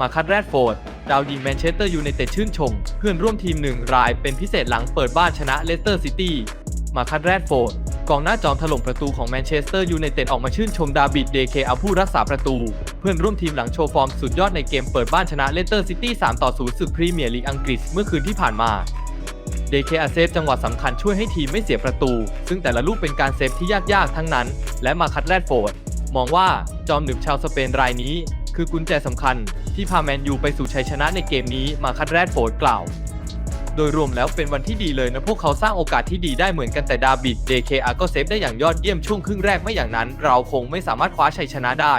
มาคัตแรดโฟร์ดดาวยิงแมนเชสเตอร์ยูไนเต็ดชื่นชม เพื่อนร่วมทีมหนึ่งรายเป็นพิเศษหลังเปิดบ้านชนะเลสเตอร์ซิตี้มาคัตแรดโฟร์ดกองหน้าจอมถล่มประตูของแมนเชสเตอร์ยูไนเต็ดออกมาชื่นชมดาบิดเดเคอาผู้รักษาประตู เพื่อนร่วมทีมหลังโชว์ฟอร์มสุดยอดในเกมเปิดบ้านชนะเลสเตอร์ซิตี้ 3 ต่อ 0 ศึกพรีเมียร์ลีกอังกฤษเมื่อคืนที่ผ่านมาเดเคอาเซฟจังหวะสำคัญช่วยให้ทีมไม่เสียประตู ซึ่งแต่ละลูกเป็นการเซฟที่ยากๆ ทั้งนั้น และมาคัตแรดโฟร์ดมองว่าจอมหนึ่งชาวสเปนรายนี้ คือกุญแจสำคัญที่พาแมนยูไปสู่ชัยชนะในเกมนี้มาคัดแรกโฟร์ดกล่าว โดยรวมแล้วเป็นวันที่ดีเลยนะพวกเขาสร้างโอกาสที่ดีได้เหมือนกันแต่ดาบิด DKR ก็เซฟได้อย่างยอดเยี่ยมช่วงครึ่งแรกไม่อย่างนั้น เราคงไม่สามารถคว้าชัยชนะได้